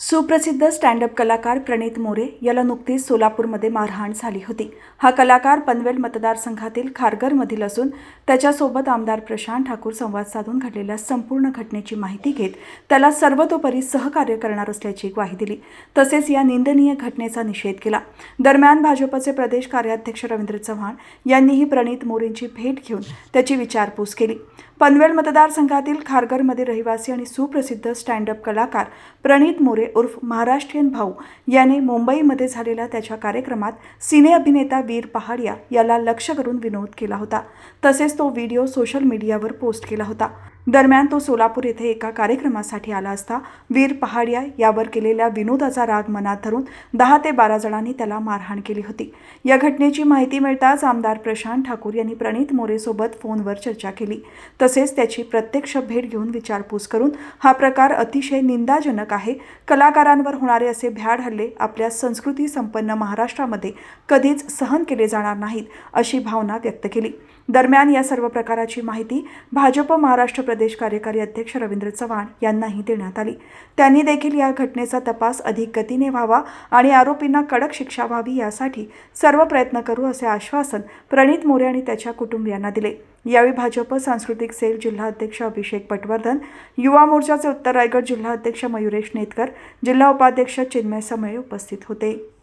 सुप्रसिद्ध स्टँडअप कलाकार प्रणित मोरे याला नुकतीच सोलापूरमध्ये मारहाण झाली होती. हा कलाकार पनवेल मतदारसंघातील खारघरमधील असून त्याच्यासोबत आमदार प्रशांत ठाकूर संवाद साधून घडलेल्या संपूर्ण घटनेची माहिती घेत त्याला सर्वतोपरी सहकार्य करणार असल्याची ग्वाही दिली. तसेच या निंदनीय घटनेचा निषेध केला. दरम्यान भाजपचे प्रदेश कार्याध्यक्ष रवींद्र चव्हाण यांनीही प्रणित मोरेंची भेट घेऊन त्याची विचारपूस केली. पनवेल मतदारसंघातील खारघरमध्ये रहिवासी आणि सुप्रसिद्ध स्टँडअप कलाकार प्रणित मोरे उर्फ महाराष्ट्रीयन भाऊ याने मुंबईमध्ये झालेल्या त्याच्या कार्यक्रमात सिने अभिनेता वीर पहाडिया याला लक्ष करून विनोद केला होता. तसेच तो व्हिडिओ सोशल मीडियावर पोस्ट केला होता. दरम्यान तो सोलापूर येथे एका कार्यक्रमासाठी आला असता. वीर पहाडिया यावर केलेल्या विनोदाचा राग मनात धरून दहा ते बारा जणांनी त्याला मारहाण केली होती. या घटनेची माहिती मिळताच आमदार प्रशांत ठाकूर यांनी प्रणित मोरेसोबत फोनवर चर्चा केली. तसेच त्याची प्रत्यक्ष भेट घेऊन विचारपूस करून हा प्रकार अतिशय निंदाजनक आहे. कलाकारांवर होणारे असे भ्याड हल्ले आपल्या संस्कृती संपन्न महाराष्ट्रामध्ये कधीच सहन केले जाणार नाहीत अशी भावना व्यक्त केली. दरम्यान या सर्व प्रकाराची माहिती भाजप महाराष्ट्र प्रदेश कार्यकारी अध्यक्ष रवींद्र चव्हाण यांनाही देण्यात आली. त्यांनी देखील या घटनेचा तपास अधिक गतीने व्हावा आणि आरोपींना कडक शिक्षा व्हावी यासाठी सर्व प्रयत्न करू असे आश्वासन प्रणित मोरे आणि त्याच्या कुटुंबियांना दिले. यावेळी भाजप सांस्कृतिक सेल जिल्हा अध्यक्ष अभिषेक पटवर्धन युवा मोर्चाचे उत्तर रायगड जिल्हा अध्यक्ष मयुरेश नेतकर जिल्हा उपाध्यक्ष चिन्मय समळे उपस्थित होते.